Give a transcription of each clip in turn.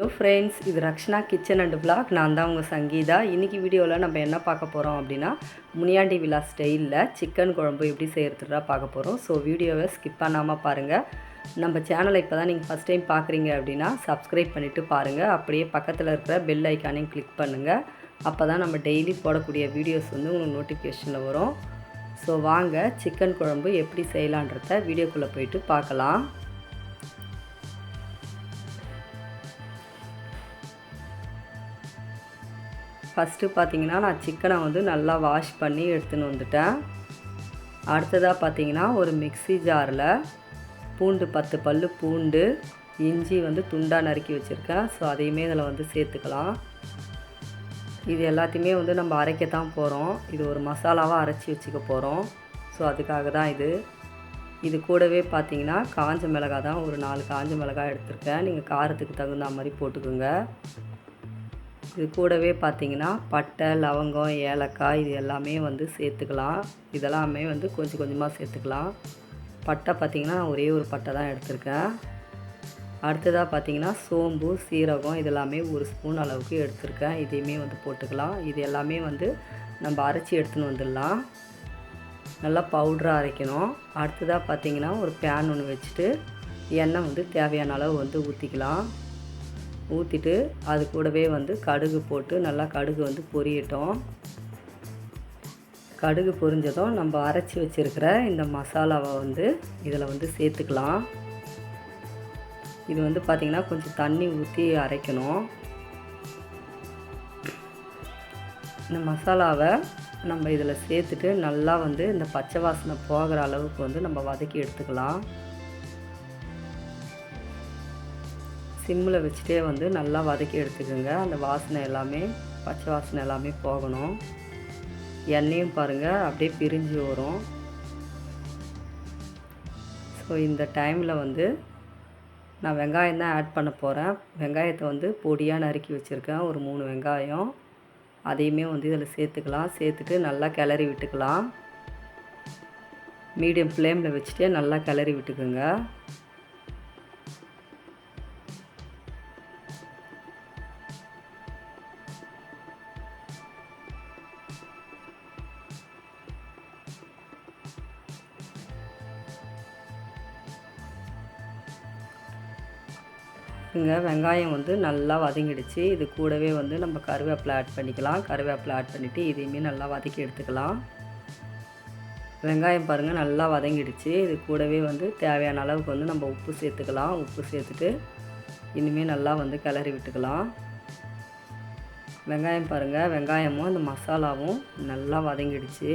Hello friends இது Rakshana kitchen and black நான் தான் உங்கள் சங்கீதா. இன்றைக்கி வீடியோவில் நம்ம என்ன பார்க்க போகிறோம் அப்படின்னா முனியாண்டி விழா ஸ்டைலில் சிக்கன் குழம்பு எப்படி செய்கிறதுலாம் பார்க்க போகிறோம் ஸோ வீடியோவை ஸ்கிப் பண்ணாமல் பாருங்கள் நம்ம சேனலை இப்போ தான் நீங்கள் ஃபஸ்ட் டைம் பார்க்குறீங்க அப்படின்னா சப்ஸ்கிரைப் பண்ணிவிட்டு பாருங்கள் அப்படியே பக்கத்தில் இருக்கிற பெல் ஐக்கானையும் கிளிக் பண்ணுங்கள் அப்போ தான் நம்ம டெய்லி போடக்கூடிய வீடியோஸ் வந்து உங்களுக்கு நோட்டிஃபிகேஷனில் வரும். ஸோ வாங்க சிக்கன் குழம்பு எப்படி செய்யலான்றத வீடியோக்குள்ளே போயிட்டு பார்க்கலாம். ஃபஸ்ட்டு பார்த்தீங்கன்னா நான் சிக்கனை வந்து நல்லா வாஷ் பண்ணி எடுத்துன்னு வந்துட்டேன். அடுத்ததாக பார்த்திங்கன்னா ஒரு மிக்ஸி ஜாரில் பூண்டு பத்து பல் பூண்டு இஞ்சி வந்து துண்டாக நறுக்கி வச்சுருக்கேன். ஸோ அதையுமே இதில் வந்து சேர்த்துக்கலாம். இது எல்லாத்தையுமே வந்து நம்ம அரைக்கத்தான் போகிறோம் இது ஒரு மசாலாவாக அரைச்சி வச்சுக்க போகிறோம் ஸோ அதுக்காக தான் இது. இது கூடவே பார்த்தீங்கன்னா காஞ்ச மிளகாய் தான் ஒரு நாலு காஞ்ச மிளகாய் எடுத்திருக்கேன். நீங்கள் காரத்துக்கு தகுந்த மாதிரி போட்டுக்கோங்க. இது கூடவே பார்த்தீங்கன்னா பட்டை லவங்கம் ஏலக்காய் இது எல்லாமே வந்து சேர்த்துக்கலாம். இதெல்லாமே வந்து கொஞ்சம் கொஞ்சமாக சேர்த்துக்கலாம். பட்டை பார்த்திங்கன்னா ஒரே ஒரு பட்டை தான் எடுத்திருக்கேன். அடுத்ததாக பார்த்திங்கன்னா சோம்பு சீரகம் இதெல்லாமே ஒரு ஸ்பூன் அளவுக்கு எடுத்திருக்கேன். இதையுமே வந்து போட்டுக்கலாம். இது எல்லாமே வந்து நம்ம அரைச்சி எடுத்துன்னு வந்துடலாம். நல்லா பவுட்ராக அரைக்கணும். அடுத்ததாக பார்த்தீங்கன்னா ஒரு பேன் ஒன்று வச்சுட்டு எண்ணெய் வந்து தேவையான அளவு வந்து ஊற்றிக்கலாம் ஊற்றிட்டு அது கூடவே வந்து கடுகு போட்டு நல்லா கடுகு வந்து பொரியட்டும். கடுகு பொரிஞ்சதும் நம்ம அரைச்சி வச்சுருக்கிற இந்த மசாலாவை வந்து இதில் வந்து சேர்த்துக்கலாம். இது வந்து பார்த்திங்கன்னா கொஞ்சம் தண்ணி ஊற்றி அரைக்கணும். இந்த மசாலாவை நம்ம இதில் சேர்த்துட்டு நல்லா வந்து இந்த பச்சை வாசனை போகிற அளவுக்கு வந்து நம்ம வதக்கி எடுத்துக்கலாம். சிம்மில் வச்சுட்டே வந்து நல்லா வதக்கி எடுத்துக்கோங்க. அந்த வாசனை எல்லாமே பச்சை வாசனை எல்லாமே போகணும். எண்ணெயும் பாருங்கள் அப்படியே பிரிஞ்சு வரும். ஸோ இந்த டைமில் வந்து நான் வெங்காயம் தான் ஆட் பண்ண போகிறேன் வெங்காயத்தை வந்து பொடியாக நறுக்கி வச்சுருக்கேன். ஒரு மூணு வெங்காயம். அதையுமே வந்து இதில் சேர்த்துக்கலாம். சேர்த்துட்டு நல்லா கிளறி விட்டுக்கலாம். மீடியம் ஃப்ளேமில் வச்சுட்டே நல்லா கிளறி விட்டுக்குங்க. இங்கே வெங்காயம் வந்து நல்லா வதங்கிடுச்சு. இது கூடவே வந்து நம்ம கருவேப்பிலை ஆட் பண்ணிக்கலாம். கருவேப்பிலை ஆட் பண்ணிவிட்டு இதையுமே நல்லா வதக்கி எடுத்துக்கலாம். வெங்காயம் பாருங்கள் நல்லா வதங்கிடுச்சு. இது கூடவே வந்து தேவையான அளவுக்கு வந்து நம்ம உப்பு சேர்த்துக்கலாம். உப்பு சேர்த்துட்டு இனிமேல் நல்லா வந்து கிளறி விட்டுக்கலாம். வெங்காயம் பாருங்கள் வெங்காயமும் இந்த மசாலாவும் நல்லா வதங்கிடுச்சு.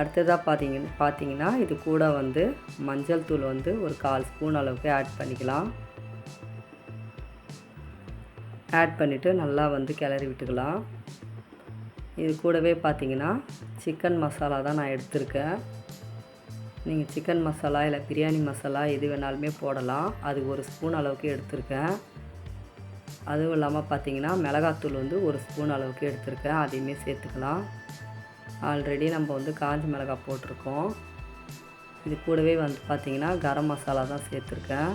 அடுத்ததாக பார்த்தீங்கன்னா பார்த்தீங்கன்னா இது கூட வந்து மஞ்சள் தூள் வந்து ஒரு கால் ஸ்பூன் அளவுக்கு ஆட் பண்ணிக்கலாம். ஆட் பண்ணிவிட்டு நல்லா வந்து கிளறி விட்டுக்கலாம். இது கூடவே பார்த்திங்கன்னா சிக்கன் மசாலா தான் நான் எடுத்திருக்கேன். நீங்கள் சிக்கன் மசாலா இல்லை பிரியாணி மசாலா எது வேணாலுமே போடலாம். அது ஒரு ஸ்பூன் அளவுக்கு எடுத்திருக்கேன். அதுவும் இல்லாமல் பார்த்தீங்கன்னா மிளகாத்தூள் வந்து ஒரு ஸ்பூன் அளவுக்கு எடுத்திருக்கேன். அதையுமே சேர்த்துக்கலாம். ஆல்ரெடி நம்ம வந்து காஞ்சி மிளகாய் போட்டிருக்கோம். இது கூடவே வந்து பார்த்திங்கன்னா கரம் மசாலா தான் சேர்த்துருக்கேன்.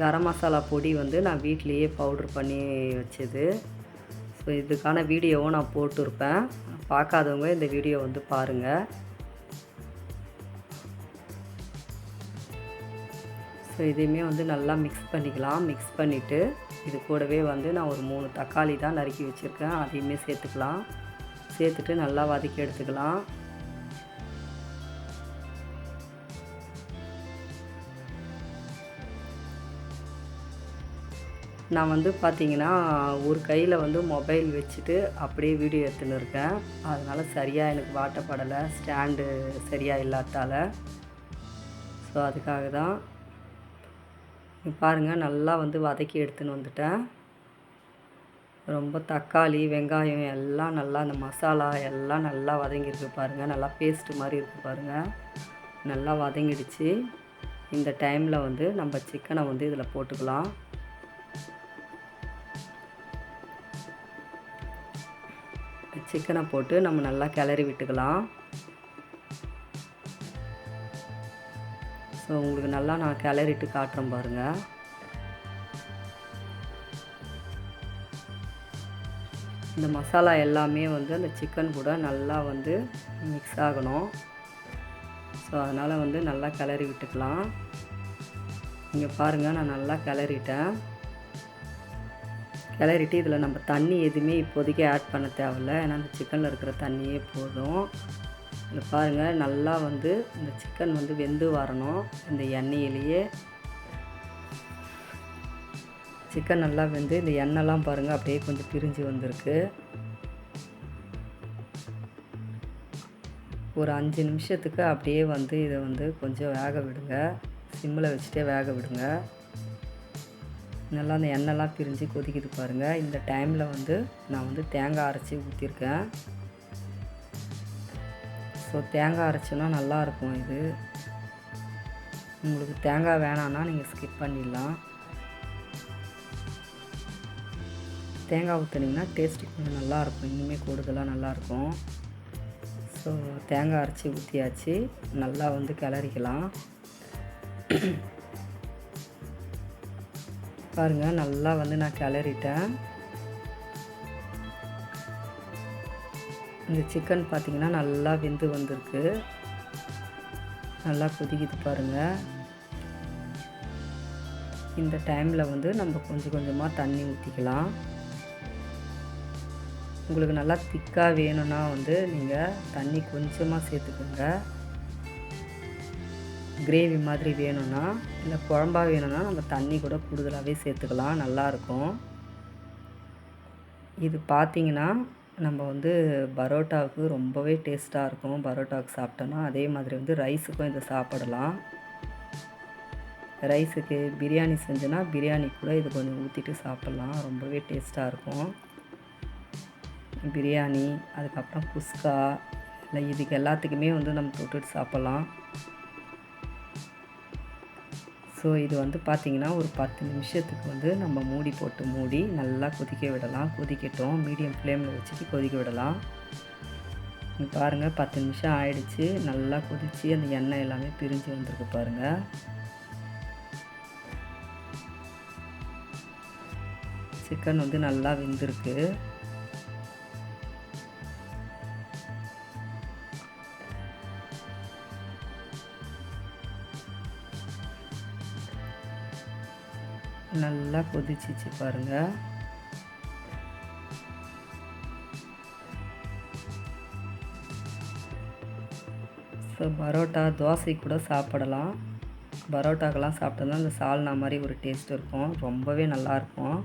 கரம் மசாலா பொடி வந்து நான் வீட்லேயே பவுட்ரு பண்ணி வச்சது. ஸோ இதுக்கான வீடியோவும் நான் போட்டிருப்பேன். பார்க்காதவங்க இந்த வீடியோ வந்து பாருங்கள் ஸோ இதையுமே வந்து நல்லா மிக்ஸ் பண்ணிக்கலாம். மிக்ஸ் பண்ணிவிட்டு இது கூடவே வந்து நான் ஒரு மூணு தக்காளி தான் நறுக்கி வச்சுருக்கேன். அதையுமே சேர்த்துக்கலாம். சேர்த்துட்டு நல்லா வதக்கி எடுத்துக்கலாம். நான் வந்து பார்த்தீங்கன்னா ஒரு கையில் வந்து மொபைல் வச்சுட்டு அப்படியே வீடியோ எடுத்துன்னு இருக்கேன். அதனால் சரியாக எனக்கு வாட்டப்படலை ஸ்டாண்டு சரியாக இல்லாதால ஸோ அதுக்காக தான். பாருங்கள் நல்லா வந்து வதக்கி எடுத்துன்னு வந்துட்டேன். ரொம்ப தக்காளி வெங்காயம் எல்லாம் நல்லா அந்த மசாலா எல்லாம் நல்லா வதங்கியிருக்கு பாருங்கள் நல்லா பேஸ்ட்டு மாதிரி இருக்குது பாருங்கள் நல்லா வதங்கிடுச்சு. இந்த டைமில் வந்து நம்ம சிக்கனை வந்து இதில் போட்டுக்கலாம். சிக்கனை போட்டு நம்ம நல்லா கிளறி விட்டுக்கலாம். ஸோ உங்களுக்கு நல்லா நான் கிளறிட்டு காட்டுறேன் பாருங்கள் இந்த மசாலா எல்லாமே வந்து அந்த சிக்கன் கூட நல்லா வந்து மிக்ஸ் ஆகணும். ஸோ அதனால் வந்து நல்லா கிளறி விட்டுக்கலாம். இங்கே பாருங்கள் நான் நல்லா கிளறிட்டேன். கிளறிட்டு இதில் நம்ம தண்ணி எதுவுமே இப்போதைக்கு ஆட் பண்ண தேவையில்ல. ஏன்னா அந்த சிக்கனில் இருக்கிற தண்ணியே போதும். இதில் பாருங்கள் நல்லா வந்து இந்த சிக்கன் வந்து வெந்து வரணும். இந்த எண்ணெயிலேயே. சிக்கன் நல்லா வெந்து இந்த எண்ணெய்லாம் பாருங்கள் அப்படியே கொஞ்சம் பிரிஞ்சு வந்திருக்கு. ஒரு அஞ்சு நிமிஷத்துக்கு அப்படியே வந்து இதை வந்து கொஞ்சம் வேக விடுங்க. சிம்மில் வச்சுட்டே வேக விடுங்க. நல்லா அந்த எண்ணெய்லாம் பிரிஞ்சு கொதிக்குது பாருங்கள் இந்த டைமில் வந்து நான் வந்து தேங்காய் அரைச்சி ஊற்றிருக்கேன் ஸோ தேங்காய் அரைச்சோன்னா நல்லாயிருக்கும் இது. உங்களுக்கு தேங்காய் வேணான்னா நீங்கள் ஸ்கிப் பண்ணிடலாம். தேங்காய் ஊற்றுனீங்கன்னா டேஸ்ட்டு கொஞ்சம் நல்லாயிருக்கும். இன்னுமே கூடுதலாக நல்லாயிருக்கும். ஸோ தேங்காய் அரைச்சி ஊற்றியாச்சு நல்லா வந்து கிளறிக்கலாம். பாருங்கள் நல்லா வந்து நான் கிளறிட்டேன். இந்த சிக்கன் பார்த்திங்கன்னா நல்லா வெந்து வந்திருக்கு. நல்லா கொதிக்குது பாருங்கள் இந்த டைமில் வந்து நம்ம கொஞ்சம் கொஞ்சமாக தண்ணி ஊற்றிக்கலாம் உங்களுக்கு நல்லா திக்காக வேணும்னா வந்து நீங்கள் தண்ணி கொஞ்சமாக சேர்த்துக்கோங்க. கிரேவி மாதிரி வேணும்னா இல்லை குழம்பா வேணும்னா நம்ம தண்ணி கூட கூடுதலாகவே சேர்த்துக்கலாம். நல்லாயிருக்கும் இது பார்த்திங்கன்னா நம்ம வந்து பரோட்டாவுக்கு ரொம்பவே டேஸ்ட்டாக இருக்கும். பரோட்டாவுக்கு சாப்பிட்டோன்னா அதே மாதிரி வந்து ரைஸுக்கும் இதை சாப்பிடலாம். ரைஸுக்கு பிரியாணி செஞ்சோன்னா பிரியாணி கூட இது கொஞ்சம் ஊற்றிட்டு சாப்பிட்லாம். ரொம்பவே டேஸ்ட்டாக இருக்கும். பிரியாணி அதுக்கப்புறம் குஸ்கா இல்லை இதுக்கு எல்லாத்துக்குமே வந்து நம்ம தொட்டுட்டு சாப்பிட்லாம். ஸோ இது வந்து பார்த்திங்கன்னா ஒரு பத்து நிமிஷத்துக்கு வந்து நம்ம மூடி போட்டு மூடி நல்லா கொதிக்க விடலாம். கொதிக்கட்டும். மீடியம் ஃப்ளேமில் வச்சுட்டு கொதிக்க விடலாம். பாருங்கள் பத்து நிமிஷம் ஆயிடுச்சு. நல்லா கொதித்து அந்த எண்ணெய் எல்லாமே பிரிஞ்சு வந்திருக்கு பாருங்கள் சிக்கன் வந்து நல்லா வெந்திருக்கு. நல்லா கொதிச்சிச்சு பாருங்கள் ஸோ பரோட்டா தோசை கூட சாப்பிடலாம். பரோட்டாக்கெல்லாம் சாப்பிட்டோம்னா அந்த சால்னா மாதிரி ஒரு டேஸ்ட் இருக்கும். ரொம்பவே நல்லாயிருக்கும்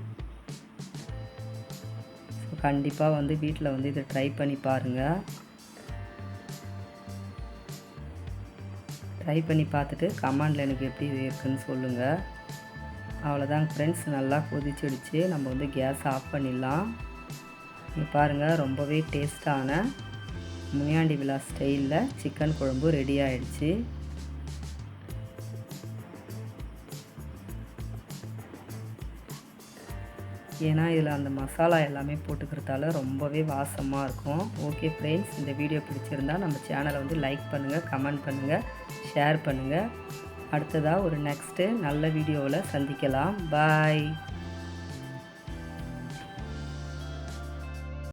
ஸோ கண்டிப்பாக வந்து வீட்டில் வந்து இதை ட்ரை பண்ணி பாருங்கள் ட்ரை பண்ணி பார்த்துட்டு கமெண்டில் எனக்கு எப்படி இது இருக்குன்னு சொல்லுங்கள் அவ்வளோதாங்க ஃப்ரெண்ட்ஸ் நல்லா கொதிச்சிடுச்சு. நம்ம வந்து கேஸ் ஆஃப் பண்ணிடலாம். இங்கே பாருங்கள் ரொம்பவே டேஸ்ட்டான முனியாண்டி விழா ஸ்டைலில் சிக்கன் குழம்பு ரெடி ஆயிடுச்சு. ஏன்னா இதில் அந்த மசாலா எல்லாமே போட்டுக்கிறதால ரொம்பவே வாசமாக இருக்கும். ஓகே ஃப்ரெண்ட்ஸ் இந்த வீடியோ பிடிச்சிருந்தா நம்ம சேனலை வந்து லைக் பண்ணுங்கள் கமெண்ட் பண்ணுங்கள் ஷேர் பண்ணுங்கள் அடுத்ததாக ஒரு நெக்ஸ்ட்டு நல்ல வீடியோவில் சந்திக்கலாம். பாய்